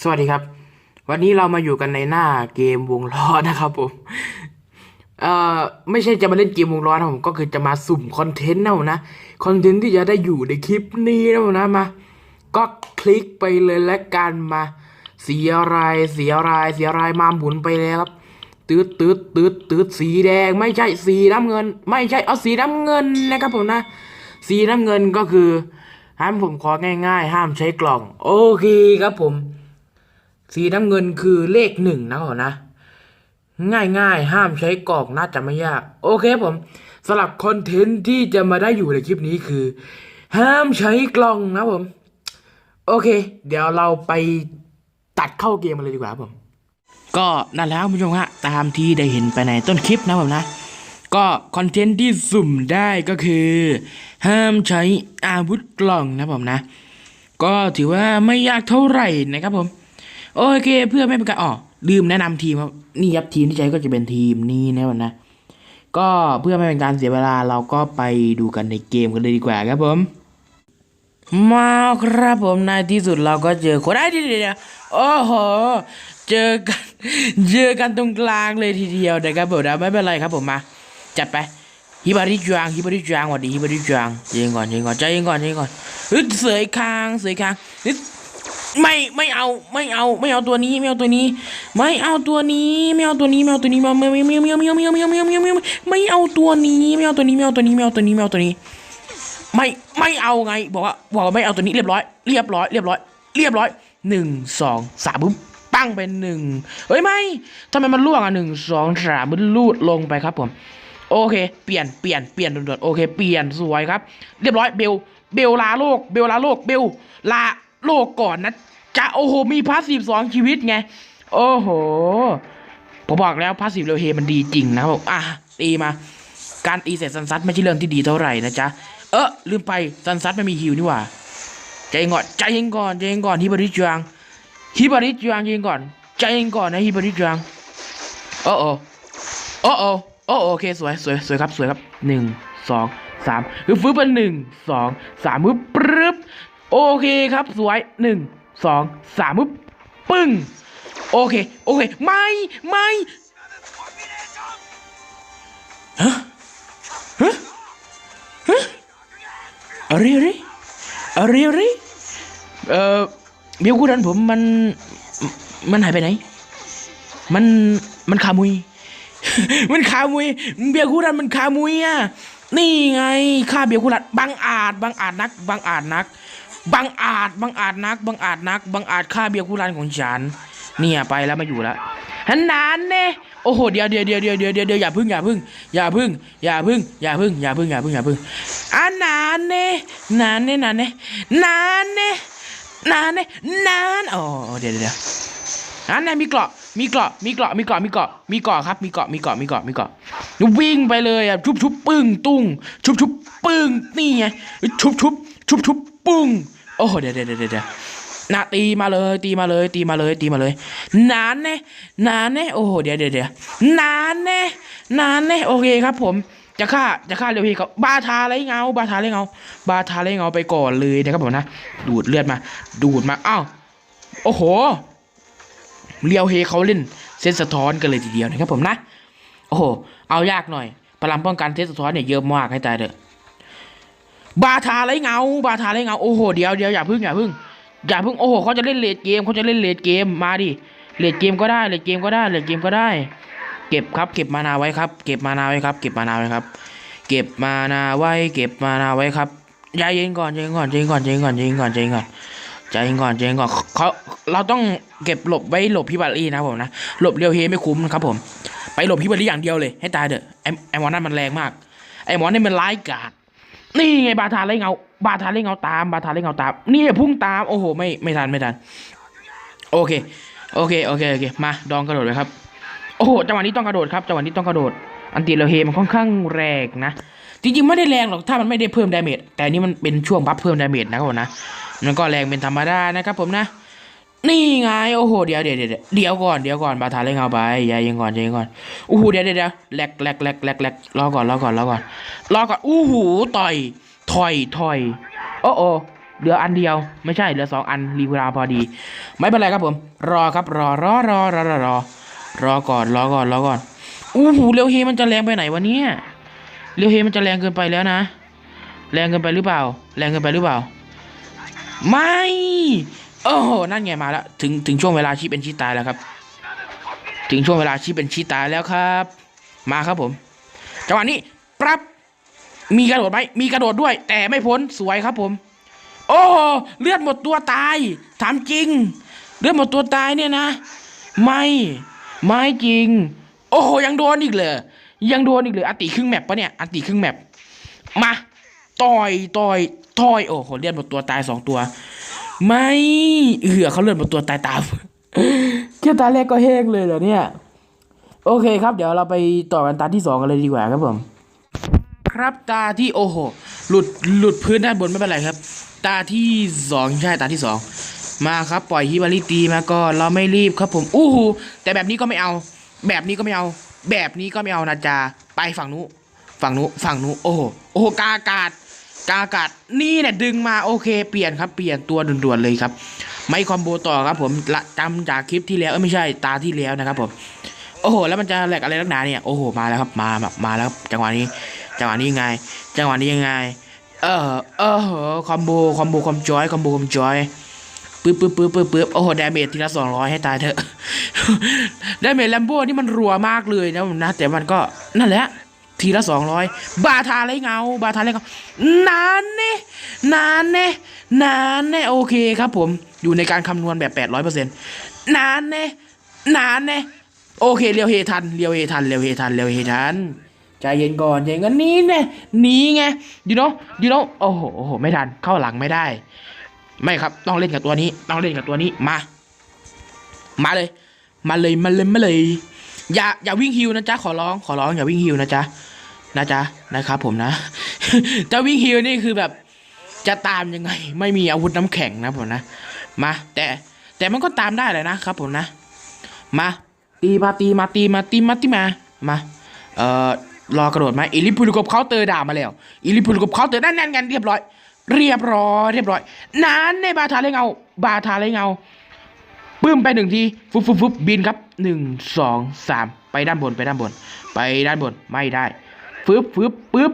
สวัสดีครับ วันนี้เรามาอยู่กันในหน้าเกมวงล้อนะครับผมเอ่อไม่ใช่จะมาเล่นเกมวงล้อนะผมก็คือจะมาสุ่มคอนเทนต์นะผมนะคอนเทนต์ที่จะได้อยู่ในคลิปนี้นะผมนะมา ก็คลิกไปเลยและกันมาเสียอะไรเสียอะไรเสียอะไรมาหมุนไปแล้วครับตืดตืดตืดตืดสีแดงไม่ใช่สีน้ำเงิน ไม่ใช่เอาสีน้ำเงินนะครับผมนะ สีน้ำเงินก็คือห้ามผมของ่าย ๆ ห้ามใช้กล่อง โอเคครับผม สีน้ำเงินคือเลขหนึ่งนะครับผมนะ ง่ายๆห้ามใช้กรอกน่าจะไม่ยาก โอเคผมสำหรับคอนเทนต์ที่จะมาได้อยู่ในคลิปนี้คือ ห้ามใช้กล่องนะผม โอเค เดี๋ยวเราไปตัดเข้าเกมมาเลยดีกว่าผม ก็นั่นแล้วคุณผู้ชมฮะตามที่ได้เห็นไปในต้นคลิปนะผมนะก็คอนเทนต์ที่สุ่มได้ก็คือ ห้ามใช้อาวุธกล่องนะผมนะ ก็ถือว่าไม่ยากเท่าไหร่นะครับผม โอเค เพื่อไม่เป็นการอ๋อลืมแนะนำทีมครับนี่ครับทีมที่ใช้ก็จะเป็นทีมนี้นะผมนะ ก็เพื่อไม่เป็นการเสียเวลาเราก็ไปดูกันในเกมกันเลยดีกว่าครับผม มาครับผมในที่สุดเราก็เจอคนได้ทีเดียวโอ้โหเจอกันเจอกันตรงกลางเลยทีเดียวนะครับผมนะไม่เป็นไรครับผมมาจัดไปฮิบาริจวงฮิบาริจวงสวัสดีฮิบาริจวงใจเย็นก่อนใจเย็นก่อนใจเย็นก่อนใจเย็นก่อนฮึดเสยคางเสยคางฮึด ไม่ไม่เอาไม่เอาไม่เอาตัวนี้ไม่เอาตัวนี้ ไม่เอาตัวนี้ไม่เอาตัวนี้ไม่เอาตัวนี้ไม่เอาไม่ไม่ไม่ไม่ไม่ไม่ไม่ไม่ไม่ไม่เอาตัวนี้ไม่เอาตัวนี้ไม่เอาตัวนี้ไม่เอาตัวนี้ไม่เอาตัวนี้ ไม่ไม่เอาไงบอกว่าบอกว่าไม่เอาตัวนี้เรียบร้อยเรียบร้อยเรียบร้อยเรียบร้อยหนึ่งสองสามปุ๊บปั้งเป็นหนึ่งเฮ้ยไม่ทำไมมันล่วงอะหนึ่งสองสามมันลูดลงไปครับผมโอเค เปลี่ยนเปลี่ยนเปลี่ยนด่วนๆโอเค เปลี่ยนสวยครับ เรียบร้อยเบลเบลลาโลก เบลลาโลกเบลลา โลกก่อนนะจะโอ้โห มีพาสซีฟสองชีวิตไง โอ้โห ผมบอกแล้วพาสซีฟเรลเฮมันดีจริงนะบผมอะ ตีมา การตีเสร็จซันซัดไม่ใช่เรื่องที่ดีเท่าไหร่นะจ๊ะ เออลืมไปซันซัดไม่มีฮิวนี่หว่า ใจเย็นก่อน ใจเย็นก่อน ใจเย็นก่อนฮิบาริจังฮิบาริจังใจเย็นก่อน ใจเย็นก่อนนะฮิบาริจังโอ้โอโอ้โอโอ้โอเคสวยสวยสวยครับสวยครับหนึ่งสองสามคือฟื้นเป็นหนึ่งสองสามปึ๊บปรึ๊บ โอเคครับสวยหนึ่งสองสามปึ๊บปึ้ง โอเค โอเค ไม่ไม่ฮะฮะฮะอะไรอะไรอะไรอะไรเอ่อเบี้ยวกูดันผมมันมันหายไปไหน มันมันขามุย มันขามุย เบียร์คูรันมันขามุยอะ นี่ไงค่าเบียร์คูรันบังอาจบังอาจนักบังอาจนัก บังอาจบังอาจนักบังอาจนักบังอาจค่าเบียร์คูรันของฉันเนี่ยไปแล้วไม่อยู่แล้วฮันนานเน่โอ้โหเดี๋ยวเดี๋ยวเดี๋ยวเดี๋ยวเดี๋ยวเดี๋ยวอย่าพึ่งอย่าพึ่งอย่าพึ่งอย่าพึ่งอย่าพึ่งอย่าพึ่งอย่าพึ่งอย่าพึ่งอันนานเน่นานเน่นานเน่นานเน่นานเน่นานโอ้เดี๋ยวเดี๋ยวเดี๋ยอันไหนมีเกราะมีเกราะมีเกราะมีเกราะมีเกราะมีเกราะครับมีเกราะมีเกราะมีเกราะมีเกราะวิ่งไปเลยอะชุบชุบปึ้งตุ้งชุบชุบปึ้งนี่ไงชุบชุบชุบชุบปึ้ง โอ้โหเดี๋ยวเดี๋ยวเดี๋ยวเดี๋ยวนาตีมาเลย ตีมาเลย ตีมาเลย ตีมาเลย นานแน่นานแน่โอ้โหเดี๋ยวเดี๋ยวเดี๋ยวนานแน่นานแน่โอเคครับ ผมจะฆ่าจะฆ่าเร็วพี่เขาบาทาไรเงา บาทาไรเงา บาทาไรเงาไปก่อนเลยนะครับผมนะ ดูดเลือดมา ดูดมาอ้าวโอ้โหเรียวเฮเขาเล่นเซตสะท้อนกันเลยทีเดียวนะครับผมนะ โอ้โห เอายากหน่อยพลังป้องกันเซตสะท้อนเนี่ยเยอะมากให้ตายเถอะ บาทาไรเงา บาทาไรเงา โอ้โห เดี๋ยวเดี๋ยวอย่าพึ่งอย่าพึ่ง อย่าพึ่ง โอ้โหเขาจะเล่นเลดเกมเขาจะเล่นเลดเกม มาดิ เลดเกมก็ได้ เลดเกมก็ได้ เลดเกมก็ได้ เก็บครับ เก็บมานาไว้ครับ เก็บมานาไว้ครับ เก็บมานาไว้ครับ เก็บมานาไว้ เก็บมานาไว้ครับใจเย็นก่อนใจเย็นก่อนใจเย็นก่อนใจเย็นก่อนใจเย็นก่อนใจเย็นก่อนใจเย็นก่อนใจเย็นก่อนเขาเราต้องเก็บหลบไว้หลบพิบารี่นะผมนะ หลบเรียวเฮไม่คุ้มนะครับผม ไปหลบพิบารี่อย่างเดียวเลย ให้ตายเถอะไอไอมอนั่นมันแรงมาก ไอมอนี่มันร้ายกาจ นี่ไงบาทาเล่เงา บาทาเล่เงาตาม บาทาเล่เงาตาม นี่พุ่งตาม โอ้โห ไม่ ไม่ทัน ไม่ทัน โอเค โอเค โอเค โอเค มา ดองกระโดดเลยครับ โอ้โห จังหวะนี้ต้องกระโดดครับ จังหวะนี้ต้องกระโดด อันตีเราเฮมันค่อนข้างแรงนะ จริงๆ ไม่ได้แรงหรอก ถ้ามันไม่ได้เพิ่มดาเมจ แต่นนี่มันเป็นช่วงบัฟเพิ่มดาเมจนะครับผมนะ มันก็แรงเป็นธรรมดานะครับผมนะ นี่ไงโอ้โหเดี๋ยวเดี๋ยวเดี๋ยวเดี๋ยวก่อนเดี๋ยวก่อนบาทาเล่งเอาไปอย่ายิงก่อนอย่ายิงก่อนโอ้โหเดี๋ยวเดี๋ยวแหลกแหลกแหลกแหลกแหลกรอก่อนรอก่อนรอก่อนรอก่อนโอู้หูต่อยถอยถอยโอ้โอเหลืออันเดียวไม่ใช่เหลือสองอันรีเวลาพอดี ไม่เป็นไรครับผม รอครับรอรอรอรอรอรอรอก่อนรอก่อนรอก่อนอู้หูเร็วเฮมันจะแรงไปไหนวะเนี่ยเร็วเฮมันจะแรงเกินไปแล้วนะ แรงเกินไปหรือเปล่า แรงเกินไปหรือเปล่า ไม่ โอ้โหนั่นไงมาแล้วถึงถึงช่วงเวลาชีเป็นชีตายแล้วครับ ถึงช่วงเวลาชีเป็นชีตายแล้วครับ มาครับผมจังหวะนี้ปรับมีกระโดดไหมมีกระโดดด้วย แต่ไม่พ้นสวยครับผม โอ้โหเลือดหมดตัวตายถามจริง เลือดหมดตัวตายเนี่ยนะ ไม่ไม่จริง โอ้โหยังโดนอีกเลยยังโดนอีกเลยอติครึ่งแมปปะเนี่ยอติครึ่งแมปมาต่อยต่อยต่อยโอ้โหเลือดหมดตัวตายสองตัว ไม่เหือเขาเลือดหมดตัวตายตามแค่ตาแรกก็แห้งเลยเหรอเนี่ย โอเคครับ เดี๋ยวเราไปต่อกันตาที่สองกันเลยดีกว่าครับผม ครับตาที่โอ้โห หลุดหลุดพื้นด้านบนไม่เป็นไรครับ ตาที่สองใช่ตาที่สองมาครับปล่อยฮิบาริตีมาก็เราไม่รีบครับผมอู้หูแต่แบบนี้ก็ไม่เอา แบบนี้ก็ไม่เอา แบบนี้ก็ไม่เอานะจ๊ะไปฝั่งนู้นฝั่งนู้นฝั่งนู้นโอ้โหโอ้โหกาอากาศ กากาศนี่เนี่ยดึงมาโอเค เปลี่ยนครับเปลี่ยนตัวด่วนๆเลยครับ ไม่คอมโบต่อครับผมละจำจากคลิปที่แล้วเอ้ยไม่ใช่ตาที่แล้วนะครับผมโอ้โหแล้วมันจะแหลกอะไรนักหนาเนี่ยโอ้โหมาแล้วครับมาแบบมาแล้วครับจังหวะนี้จังหวะนี้ยังไง จังหวะนี้ยังไง เออเออคอมโบคอมโบคอมจอยคอมโบคอมจอยปึ๊บปึ๊บปึ๊บปึ๊บปึ๊บโอ้โหดาเมจทีละสองร้อยให้ตายเถอะดาเมจแลมโบ้นี่มันรัวมากเลยนะนะแต่มันก็นั่นแหละ ทีละสองร้อยบาทาไรเงา บาทาไรเงานานเน่นานเน่นานเน่โอเคครับผมอยู่ในการคำนวณแบบแปดร้อยเปอร์เซ็นต์นานเน่นานเน่โอเคเรียวเฮทันเรียวเฮทันเรียวเฮทันเรียวเฮทันใจเย็นก่อนใจเย็นก่อนนี่ไงหนีไงยูโนยูโนโอ้โหโอ้โหไม่ทันเข้าหลังไม่ได้ ไม่ครับต้องเล่นกับตัวนี้ ต้องเล่นกับตัวนี้มา มาเลย มาเลยมาเลยมาเลย อย่าอย่าวิ่งฮิวนะจ๊ะขอร้องขอร้องอย่าวิ่งฮิวนะจ๊ะนะจ๊ะนะครับผมนะ จะวิ่งฮิวนี่คือแบบจะตามยังไง ไม่มีอาวุธน้ำแข็งนะผมนะมาแต่แต่มันก็ตามได้เลยนะครับผมนะ มาตีมาตีมาตีมาตีมาตีมามาเอ่อรอกระโดดไหมอิลิพุลกบเคาเตอร์ด่ามาแล้วอิลิพุลกบเคาเตอร์นั่นนั่นกันเรียบร้อย เรียบร้อยเรียบร้อยนานในบาทาเลยเงา บาทาเลยเงา ปื้มไปหนึ่งทีฟุบฟุบฟุบบินครับหนึ่งสองสามไปด้านบนไปด้านบน ไปด้านบนไม่ได้ฟึบฟึบปึ๊บ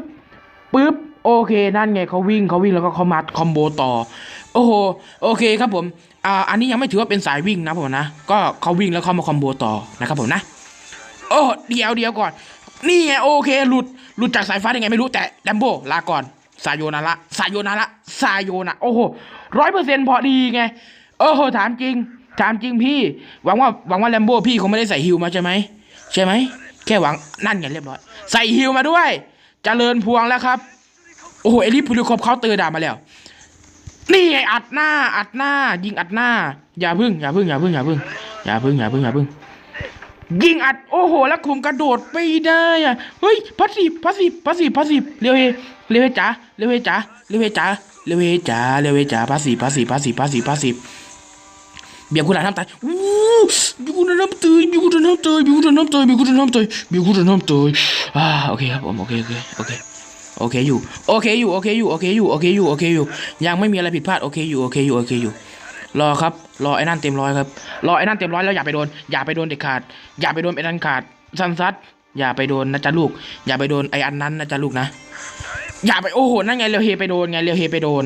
ปึ๊บโอเคนั่นไงเขาวิ่งเขาวิ่งแล้วก็เขามาคอมโบต่อ โอ้โหโอเคครับผมอ่าอันนี้ยังไม่ถือว่าเป็นสายวิ่งนะผมนะก็เขาวิ่งแล้วเขามาคอมโบต่อนะครับผมนะโอ้เดี๋ยวเดี๋ยวก่อน นี่ไงโอเคหลุดหลุดจากสายฟ้าได้ไงไม่รู้แต่แลมโบลาก่อนซาโยนาระซายโยนาระซายโยนะโอ้โหร้อยเปอร์เซ็นต์พอดีไงโอ้โหถามจริง ถามจริงพี่ หวังว่าหวังว่าแลมโบ้พี่คงไม่ได้ใส่ฮิวมาใช่ไหมใช่ไหมแค่หวังนั่นไงเรียบร้อย ใส่ฮิวมาด้วยจเจริญพวงแล้วครับ โอ้โหเอลิพูลิคอปเขาเตือร์ด่ามาแล้ว นี่ไงอัดหน้าอัดหน้า ยิงอัดหน้า อย่าพึ่งอย่าพึ่งอย่าพึ่งอย่าพึ่งอย่าพึ่งอย่าพึ่งอย่าพึ่งยิงอัดโอ้โห แล้วคุมกระโดดไม่ได้อะเฮ้ยพัสซีพัสซีพัสซีพัสซีเร็วเฮเร็วเฮจ๋าเร็วเฮจ๋าเร็วเฮจ๋าเร็วเฮจ๋าเร็วเฮจ๋าพัสซีพัสซีพัสซีพัสซีฟพัสซีฟ เบียร์กูด่าน้ำตายอู้เบียร์กูด่าน้ำตายเบียร์กูด่าน้ำตายเบียร์กูด่าน้ำตายเบียร์กูด่าน้ำตายเบียร์กูด่าน้ำตายอ่าโอเคครับผมโอเคโอเคโอเคโอเคอยู่โอเคอยู่โอเคอยู่โอเคอยู่โอเคอยู่โอเคอยู่ ยังไม่มีอะไรผิดพลาดโอเคอยู่โอเคอยู่โอเคอยู่ รอครับรอไอ้นั่นเต็มร้อยครับรอไอ้นั่นเต็มร้อยแล้วอย่าไปโดนอย่าไปโดนเด็ดขาด อย่าไปโดนไอ้นั่นขาดสันซัดอย่าไปโดนนะจ๊ะลูก อย่าไปโดนไอ้อันนั้นนะจ๊ะลูกนะ อย่าไปโอ้โหนั่นไงเรียวเฮไปโดนไงเรียวเฮไปโดน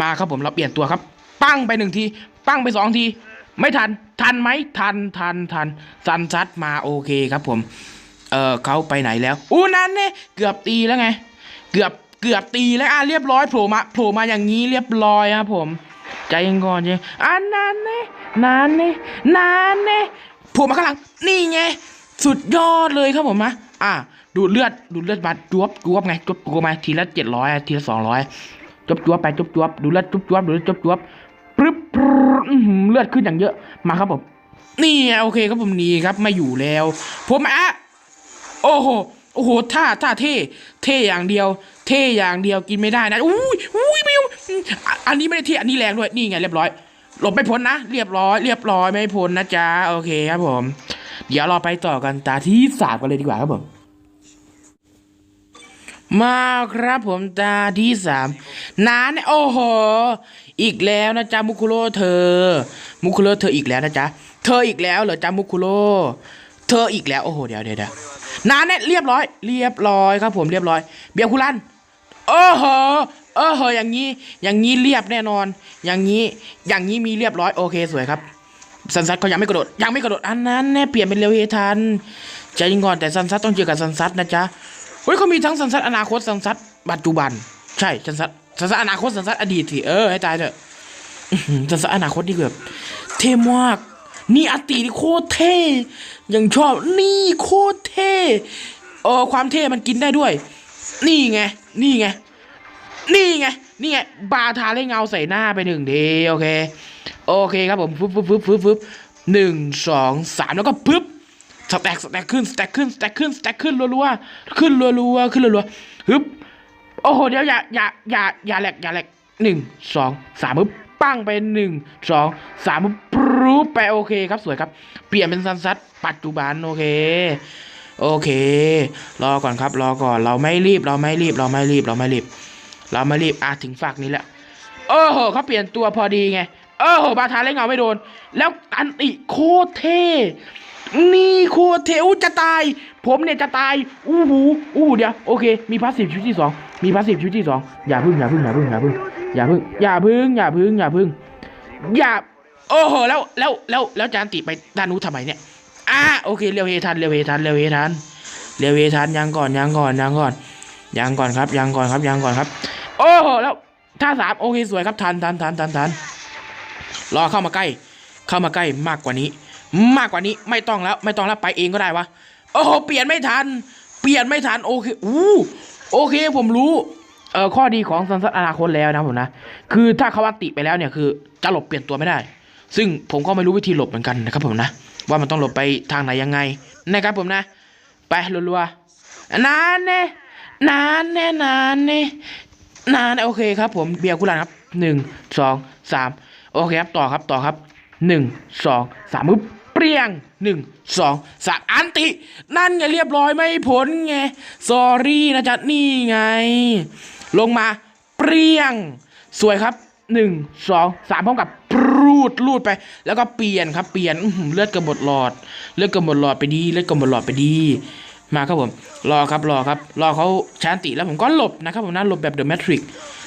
มาครับผมเราเปลี่ยนตัวครับ ปั้งไปหนึ่งที ปั้งไปสองที ไม่ทัน ทันไหมทันทันทันซันซัดมาโอเคครับผม เออเขาไปไหนแล้วอู้นั่นเนี่ยเกือบตีแล้วไง เกือบเกือบตีแล้วอะเรียบร้อยโผล่มาโผล่มาอย่างนี้เรียบร้อยครับผมใจเย็นก่อนใจเย็นอ่านานเน่นานเน่นานเน่โผล่มาข้างหลังนี่ไงสุดยอดเลยครับผมนะอะดูเลือดดูเลือดบัตรจวบจวบไงจวบจวบมาทีละเจ็ดร้อยทีละสองร้อยจวบจวบไปจวบจวบดูเลือดจวบจวบดูเลือดจวบจวบปึ๊บปึ๊บ เลือดขึ้นอย่างเยอะมาครับผมนี่โอเคครับผมนี่ครับไม่อยู่แล้ว ผมอะโอ้โหโอ้โหท่าท่าเท่เท่อย่างเดียว เท่อย่างเดียวกินไม่ได้นะอุ้ยอุ้ยไม่ออันนี้ไม่ได้เท่อันนี้แรงด้วยนี่ไงเรียบร้อยหลบไม่พ้นนะเรียบร้อย เรียบร้อยไม่พ้นนะจ๊ะโอเคครับผม เดี๋ยวเราไปต่อกันตาที่สามกันเลยดีกว่าครับผมมาครับผมตาที่สามนานโอ้โห อีกแล้วนะจ๊ะมุคุโรเธอ มุคุโรเธออีกแล้วนะจ๊ะเธออีกแล้วเหรอจ๊ะมุคุโรเธออีกแล้วโอ้โหเดี๋ยวเดี๋ยวเดี๋ยวนานเนี่ยเรียบร้อย เรียบร้อยครับผมเรียบร้อย เบียร์คุรันโอ้โหโอ้โหอย่างนี้ อย่างนี้เรียบแน่นอน อย่างนี้ อย่างนี้มีเรียบร้อยโอเคสวยครับ ซันซัตเขายังไม่กระโดด ยังไม่กระโดดอันนั้นเนี่ยเปลี่ยนเป็นเร็วเฮทันใจย็นก่อนแต่ซันซัตต้องเจอกับซันซัตนะจ๊ะ เฮ้ยเขามีทั้งซันซัตอนาคตซันซัตปัจจุบัน ใช่ซันซัต ซันซัอนาคตซันซัอดีตสิเออให้ตายเถอะอื้อหือซันซัอนาคตนี่แบบเท่มากนี่อตินี่โคตรเท่ยังชอบนี่โคตรเท่เออความเท่มันกินได้ด้วย นี่ไง นี่ไง นี่ไง นี่ไง บาทาเล่เงาใส่หน้าไปหนึ่งทีโอเค โอเคครับผมฟึบฟึบฟึบฟึบฟึบหนึ่งสองสามแล้วก็ปึ๊บสแต็กสแต็กขึ้นสแต็กขึ้นสแต็กขึ้นสแต็กขึ้นรัวๆขึ้นรัวๆขึ้นรัวๆฮึบ โอ้โห เดี๋ยวอย่าอย่าอย่าอย่าแหลกอย่าแหลกหนึ่งสองสามปึ๊บปั้งไปหนึ่งสองสามปึ๊บปรูไปโอเคครับสวยครับ เปลี่ยนเป็นซันซัดปัจจุบันโอเค โอเค รอก่อนครับ รอก่อนเราไม่รีบเราไม่รีบเราไม่รีบเราไม่รีบ เราไม่รีบอะถึงฝากนี้แหละโอ้โหเขาเปลี่ยนตัวพอดีไงโอ้โหบาทาเล่นเงาไม่โดน แล้วอันติโคตรเท่นี่โคตรเท่จะตาย ผมเนี่ยจะตายอู้หูอู้หูเดี๋ยวโอเค มีพาสซีฟชุดที่สอง มีพาสซีฟชุดที่สองอย่าพึ่งอย่าพึ่งอย่าพึ่งอย่าพึ่งอย่าพึ่งอย่าพึ่งอย่าพึ่งอย่าพึ่งอย่าโอ้โหแล้วแล้วแล้วแล้วจานติไปด้านนู้นทำไมเนี่ยอะโอเคเร็วเฮทันเร็วเฮทันเร็วเฮทันเร็วเฮทันยังก่อนยังก่อนยังก่อนยังก่อนครับยังก่อนครับยังก่อนครับ โอ้โหแล้วท่าสามโอเคสวยครับทันทันทันทันทันรอเข้ามาใกล้ เข้ามาใกล้มากกว่านี้ มากกว่านี้ไม่ต้องแล้วไม่ต้องแล้วไปเองก็ได้วะโอ้โหเปลี่ยนไม่ทัน เปลี่ยนไม่ทันโอเคอู้ โอเคผมรู้เอ่อข้อดีของซันซัตอนาคตแล้วนะผมนะ คือถ้าเขาอันติไปแล้วเนี่ยคือจะหลบเปลี่ยนตัวไม่ได้ ซึ่งผมก็ไม่รู้วิธีหลบเหมือนกันนะครับผมนะ ว่ามันต้องหลบไปทางไหนยังไงนะครับผมนะ ไปรัวๆนานเน่นานเน่นานเน่นานโอเคครับ ผมเบียร์กุหลาบครับหนึ่งสองสามโอเคครับต่อครับต่อครับหนึ่งสองสามมึบ เปรียงหนึ่งสองสามอันติ นั่นไงเรียบร้อยไม่ผลไงสอรี่นะจ๊ะนี่ไง ลงมาเปรี้ยง สวยครับหนึ่งสองสามพร้อมกับปรูดลูดไป แล้วก็เปลี่ยนครับเปลี่ยนเลือดกระบดหลอด เลือดกระบดหลอดไปดีเลือดกระบดหลอดไปดีมาครับผมรอครับรอครับรอเขาชาร์จติแล้วผมก็หลบนะครับผมนะหลบแบบเดอะแมทริก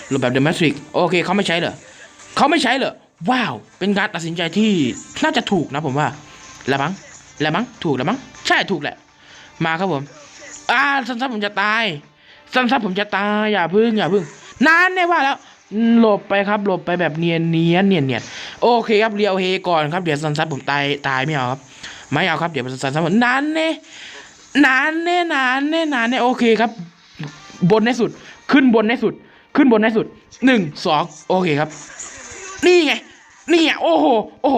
หลบแบบเดอะแมทริกโอเคเขาไม่ใช้เหรอเขาไม่ใช้เหรอว้าว เป็นการตัดสินใจที่น่าจะถูกนะผมว่า ล้วมั้งแล้วมั้งถูกแล้วมั้งใช่ถูกแหละ มาครับผมอ่าสั้นๆผมจะตายสั้นๆผมจะตายอย่าพึ่งอย่าพึ่งนานแน่ว่าแล้วหลบไปครับหลบไปแบบเนียนเนียนเนียนเนียนโอเคครับเรียวเฮก่อนครับเดี๋ยวสั้นๆผมตายตายไม่เอาครับ ไม่เอาครับเดี๋ยวสั้นๆผมนานแน่นานแน่นานแน่นานแน่โอเคครับ บนในสุดขึ้นบนในสุด ขึ้นบนในสุดหนึ่งสองโอเคครับ นี่ไงนี่ไงโอ้โหโอ้โห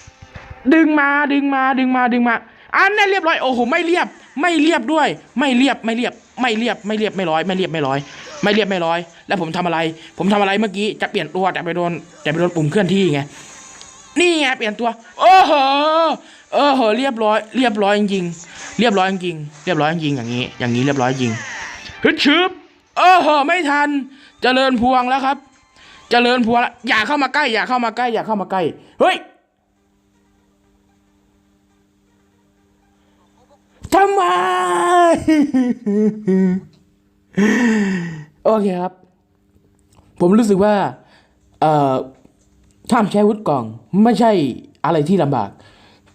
ดึงมาดึงมาดึงมาดึงมาอันนั้นเรียบร้อยโอ้โหไม่เรียบ ไม่เรียบด้วย ไม่เรียบไม่เรียบ ไม่เรียบไม่เรียบไม่ร้อยไม่เรียบไม่ร้อย ไม่เรียบไม่ร้อย แล้วผมทำอะไร ผมทำอะไรเมื่อกี้จะเปลี่ยนตัวแต่ไปโดนแต่ไปโดนปุ่มเคลื่อนที่ไงนี่ไงเปลี่ยนตัวโอ้โหเออเหอเรียบร้อยเรียบร้อยจริงเรียบร้อยจริงเรียบร้อยจริงอย่างนี้ อย่างนี้เรียบร้อยจริงฮึดชึบเออเหอไม่ทัน เจริญพวงแล้วครับ เจริญพวงแล้วอย่าเข้ามาใกล้ อย่าเข้ามาใกล้ อย่าเข้ามาใกล้เฮ้ย ทำไม โอเคครับ ผมรู้สึกว่าเอ่อถ้ามใช้วุธกล่อง ไม่ใช่อะไรที่ลำบาก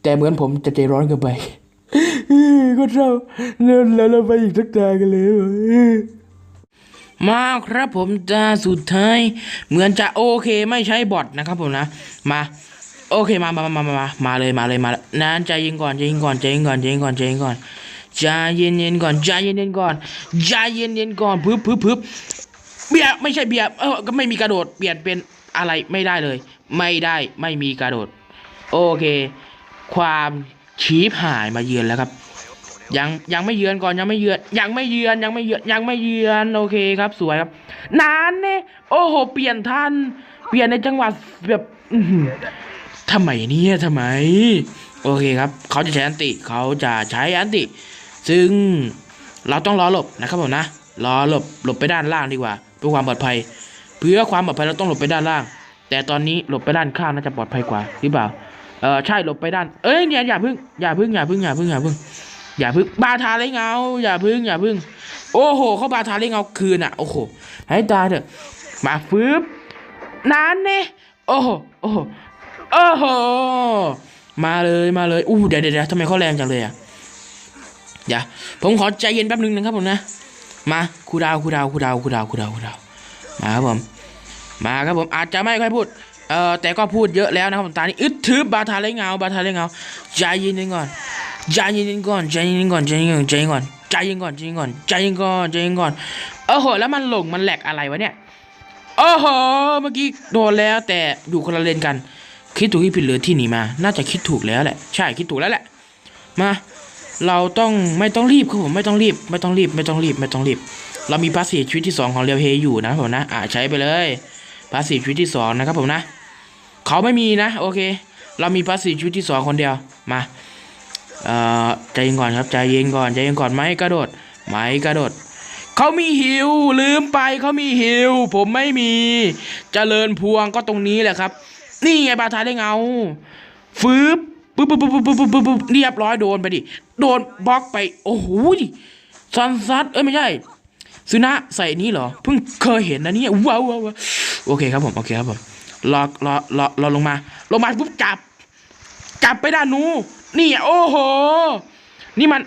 แต่เหมือนผมจะใจร้อนเกินไปก็เศร้าแล้วเราไปอีกสักตากันเลยมาครับผมตาสุดท้าย เหมือนจะโอเคไม่ใช้บอทนะครับผมนะ มา โอเคมามามามามามาเลยมาเลยมาเลยนานใจเย็นก่อนใจเย็นก่อนใจเย็นก่อนใจเย็นก่อนใจเย็นก่อนใจเย็นเย็นก่อนใจเย็นเย็นก่อนใจเย็นเย็นก่อนพึบพึบพึบเบียไม่ใช่เบียเออก็ไม่มีกระโดดเปลี่ยนเป็นอะไรไม่ได้เลย ไม่ได้ไม่มีกระโดด โอเค ความชีพหายมาเยือนแล้วครับ ยังยังไม่เยือนก่อนยังไม่เยือน ยังไม่เยือนยังไม่เยือนยังไม่เยือนโอเคครับสวยครับ นานเนี่ยโอ้โห เปลี่ยนทันเปลี่ยนในจังหวะแบบ ทำไมเนี่ยทำไม โอเคครับ เขาจะใช้อันติเขาจะใช้อันติ ซึ่งเราต้องรอหลบนะครับผมนะ รอหลบหลบไปด้านล่างดีกว่า เพื่อความปลอดภัย เพื่อความปลอดภัยเราต้องหลบไปด้านล่าง แต่ตอนนี้หลบไปด้านข้างน่าจะปลอดภัยกว่าหรือเปล่า เออใช่หลบไปด้าน เอ้ยเนี่ยอย่าพึ่งอย่าพึ่งอย่าพึ่งอย่าพึ่งอย่าพึ่งอย่าพึ่งบาทาเลยเงา อย่าพึ่งอย่าพึ่ง โอ้โห เขาบาทาเลยเงาคืนอะ โอ้โห ให้ตายเถอะ มาฟืบนานเนี่ยโอ้โหโอ้โห โอ้โห มาเลยมาเลยอู้เดี๋ยวเดี๋ยวเดี๋ยวทำไมเขาแรงจังเลยอะเดี๋ยวผมขอใจเย็นแป๊บนึงนะครับผมนะ มาครูดาวครูดาวครูดาวครูดาวครูดาวครูดาวมาครับผมมาครับผมอาจจะไม่ค่อยพูดเอ่อแต่ก็พูดเยอะแล้วนะครับผมตานี้อึดทึบบาทาเลยเงาบาทาเลยเงาใจเย็นก่อนใจเย็นก่อนใจเย็นก่อนใจเย็นก่อนใจเย็นก่อนใจเย็นก่อนใจเย็นก่อนใจเย็นก่อนใจเย็นก่อนโอ้โหแล้วมันหลงมันแหลกอะไรวะเนี่ยโอ้โหเมื่อกี้โดนแล้วแต่อยู่คนละเลนกัน คิดถูกที่ผิดหรือที่หนีมา น่าจะคิดถูกแล้วแหละ ใช่คิดถูกแล้วแหละ มา เราต้องไม่ต้องรีบครับผมไม่ต้องรีบ ไม่ต้องรีบ ไม่ต้องรีบ ไม่ต้องรีบ เรามีพาสซีฟชีวิตที่ 2 ของเรียวเฮอยู่นะผมนะ อ่าใช้ไปเลยพาสซีฟชีวิตที่ 2 นะครับผมนะ เขาไม่มีนะ โอเค เรามีพาสซีฟชีวิตที่ 2 คนเดียว มา เอ่อ ใจเย็นก่อนครับใจเย็นก่อนใจเย็นก่อนไม่กระโดดไม่กระโดดเขามีหิวลืมไปเขามีหิว ผมไม่มีเจริญพวงก็ตรงนี้แหละครับ นี่ไงบาทาได้เงาฟืบปึ๊บปึ๊บปึ๊บปึ๊บปึ๊บปึ๊บปึ๊บเรียบร้อยโดนไปดิ โดนบล็อกไป โอ้โหซันซัดเอ้ยไม่ใช่ซึนะใส่นี้เหรอ เพิ่งเคยเห็นนะเนี่ยว้าวว้าวโอเคครับผม โอเคครับผมรอรอรอรอลงมา ลงมาปุ๊บจับ จับไปด้านนู้นนี่โอ้โห นี่มัน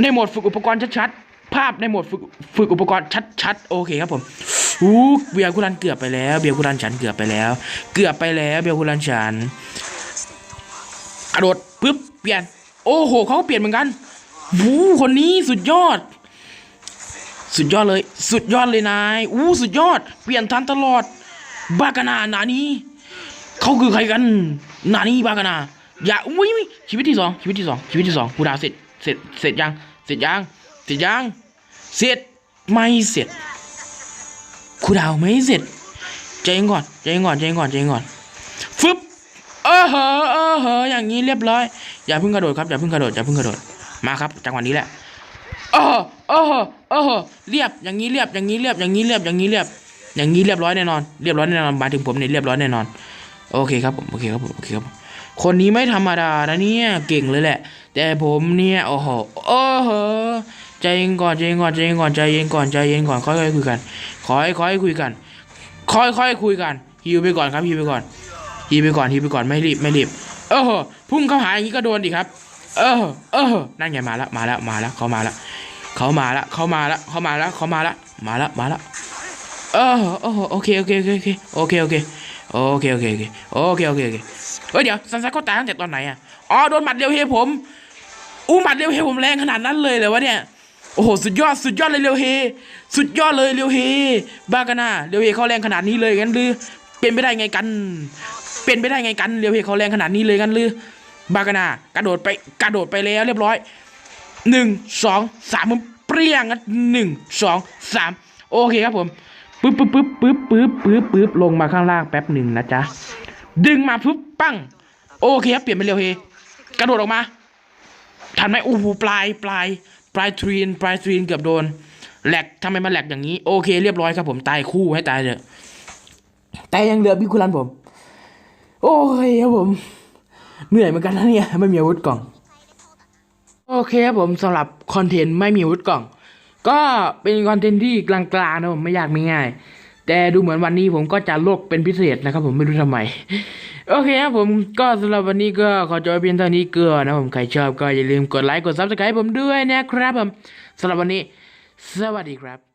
ในโหมดฝึกอุปกรณ์ชัดๆ ภาพในโหมดฝึกฝึกอุปกรณ์ชัดๆ โอเคครับผม อู้เบียร์กุลันเกือบไปแล้ว เบียร์กุลันฉันเกือบไปแล้ว เกือบไปแล้วเบียร์กุลันฉันกระโดดปึ๊บเปลี่ยน โอ้โหเขาก็เปลี่ยนเหมือนกันวู้คนนี้สุดยอด สุดยอดเลย สุดยอดเลยนายอู้สุดยอด เปลี่ยนทันตลอด บากานานานี้เขาคือใครกัน นานี้บากานาอย่าอุ้ยอุ้ยชีวิตที่สองชีวิตที่สองชีวิตที่สองกูดาวเสร็จเสร็จเสร็จยังเสร็จยังเสร็จยังเสร็จไม่เสร็จ กูดาวไม่เสร็จใจก่อนใจก่อนใจก่อนใจก่อนฟึบเออเหอเออเหออย่างนี้เรียบร้อย อย่าเพิ่งกระโดดครับอย่าเพิ่งกระโดดอย่าเพิ่งกระโดดมาครับจังหวะนี้แหละเออเออเหอเออเหเรียบอย่างนี้เรียบอย่างนี้เรียบอย่างนี้เรียบอย่างนี้เรียบ อย่างนี้เรียบร้อยแน่นอนเรียบร้อยแน่นอนมาถึงผมเนี่ยเรียบร้อยแน่นอน โอเคครับผมโอเคครับผมโอเคครับคนนี้ไม่ธรรมดานะเนี่ยเก่งเลยแหละ แต่ผมเนี่ยโอ้โหโอ้โห ใจเย็นก่อนใจเย็นก่อนใจเย็นก่อนใจเย็นก่อนใจเย็นก่อนค่อยๆคุยกันขอให้ค่อยคุยกัน ค่อยๆคุยกันฮิวไปก่อนครับฮิวไปก่อนฮีไปก่อนฮีไปก่อนไม่รีบไม่รีบเออพุ่งเข้าหาอย่างนี้ก็โดนดิครับ เออเออนั่นไงมาแล้วมาแล้วมาแล้วเขามาแล้วเขามาแล้วเขามาแล้วเขามาแล้วเขามาแล้วมาแล้วมาแล้วเออเออโอเคโอเคโอเคโอเคโอเคโอเคโอเคโอเคโอเคโอเคโอเคโอเคเฮ้ยเดี๋ยวซันซันเขาตายตั้งแต่ตอนไหนอะอ๋อโดนหมัดเร็วเฮผมอู้หมัดเร็วเฮผมแรงขนาดนั้นเลยเลยวะเนี่ย โอ้โหสุดยอดสุดยอดเลยเร็วเฮ สุดยอดเลยเร็วเฮบ้ากันนะเร็วเฮเขาแรงขนาดนี้เลยงั้นหรือเป็นไปได้ไงกัน เป็นไปได้ไงกันเรียวเพเขาแรงขนาดนี้เลยกันหรือบากานากระโดดไปกระโดดไปแล้วเรียบร้อยหนึ่งสองสามมันเปรี้ยงกันหนึ่งสองสามโอเคครับผมปึ๊บปึ๊บปึ๊บปึ๊บปึ๊บปึ๊บปึ๊บลงมาข้างล่างแป๊บหนึ่งนะจ๊ะดึงมาปึ๊บปั้งโอเคครับเปลี่ยนเป็นเรียวเพกระโดดออกมาทันไหมโอ้โหปลายปลาย ปลายทรีนปลายทรีนเกือบโดนแหลกทำไมมาแหลกอย่างนี้โอเคเรียบร้อยครับผมตายคู่ให้ตายเถอะแต่ยังเหลือบิคุลันผม โอ้ยครับผม เหนื่อยเหมือนกันนะเนี่ยไม่มีอาวุธกล่อง โอเคครับผมสำหรับคอนเทนต์ไม่มีอาวุธกล่อง ก็เป็นคอนเทนต์ที่กลางๆนะผมไม่อยากมีง่าย แต่ดูเหมือนวันนี้ผมก็จะโลกเป็นพิเศษนะครับ ผมไม่รู้ทำไม โอเคครับผมก็สำหรับวันนี้ก็ขอจบเพียงเท่านี้เกลือนะผมใครชอบก็อย่าลืมกดไลค์กดซับสไครต์ผมด้วยนะครับผมสำหรับวันนี้ สวัสดีครับ